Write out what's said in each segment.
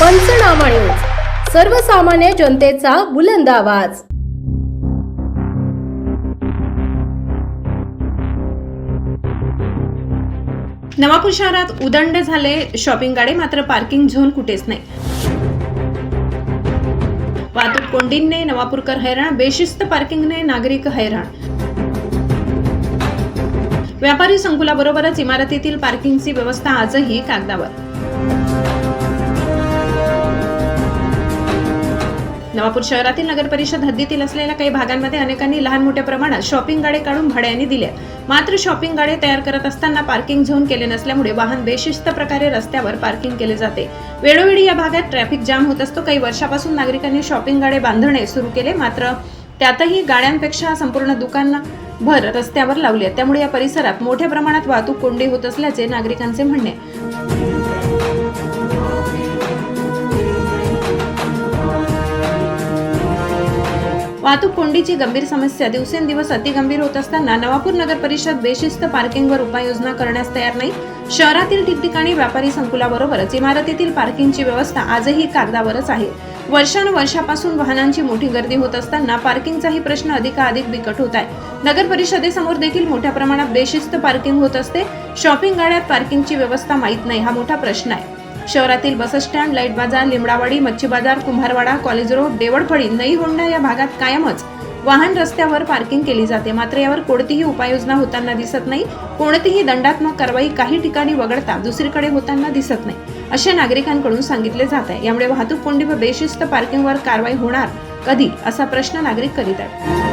पंचनामा न्यूज. सर्वसामान्य जनतेचा बुलंद आवाज. नवापूर शहरात उदंड झाले शॉपिंग गाडे मात्र पार्किंग झोन कुठेच नाही. वाहतूक कोंडींने नवापूरकर हैराण बेशिस्त पार्किंगने नागरिक हैराण. व्यापारी संकुलाबरोबरच इमारतीतील पार्किंगची व्यवस्था आजही कागदावर. नवापूर शहरातील नगर परिषद हद्दीतील असलेल्या काही भागांमध्ये अनेकांनी लहान मोठ्या प्रमाणात शॉपिंग गाडे काढून भाड्याने दिल्या. मात्र शॉपिंग गाडे तयार करत असताना पार्किंग झोन केले नसल्यामुळे वाहन बेशिस्त प्रकारे रस्त्यावर पार्किंग केले जाते. वेळोवेळी या भागात ट्रॅफिक जाम होत असतो. काही वर्षापासून नागरिकांनी शॉपिंग गाडे बांधणे सुरू केले. मात्र त्यातही गाड्यांपेक्षा संपूर्ण दुकान भर रस्त्यावर लावली आहेत. त्यामुळे या परिसरात मोठ्या प्रमाणात वाहतूक कोंडी होत असल्याचे नागरिकांचे म्हणणे. वाहतूक कोंडीची गंभीर समस्या. दिवसेंदिवस अतिगंभीर होत असताना नवापूर नगर परिषद बेशिस्त पार्किंगवर उपाययोजना करण्यास तयार नाही. शहरातील ठिकठिकाणी व्यापारी संकुलाबरोबरच इमारतीतील पार्किंगची व्यवस्था आजही कागदावरच आहे. वर्षानुवर्षापासून वाहनांची मोठी गर्दी होत असताना पार्किंगचाही प्रश्न अधिकाधिक बिकट होत आहे. नगर परिषदेसमोर देखील मोठ्या प्रमाणात बेशिस्त पार्किंग होत असते. शॉपिंग गाड्यात पार्किंगची व्यवस्था माहीत नाही हा मोठा प्रश्न आहे. शहरातील बसस्टँड लाइट बाजार लिमडावाडी मच्छी बाजार कुंभारवाडा कॉलेज रोड देवळफळी नई होंडा या भागात कायमच वाहन रस्त्यावर पार्किंग केली जाते. मात्र यावर कोणतीही उपाययोजना होताना दिसत नाही. कोणतीही दंडात्मक कारवाई काही ठिकाणी वगळता दुसरीकडे होताना दिसत नाही असे नागरिकांकडून सांगितले जात आहे. यामुळे वाहतूक कोंडी व बेशिस्त पार्किंगवर कारवाई होणार कधी असा प्रश्न नागरिक करीत आहेत.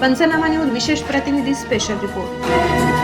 पंचनामा न्यूज विशेष प्रतिनिधी स्पेशल रिपोर्ट.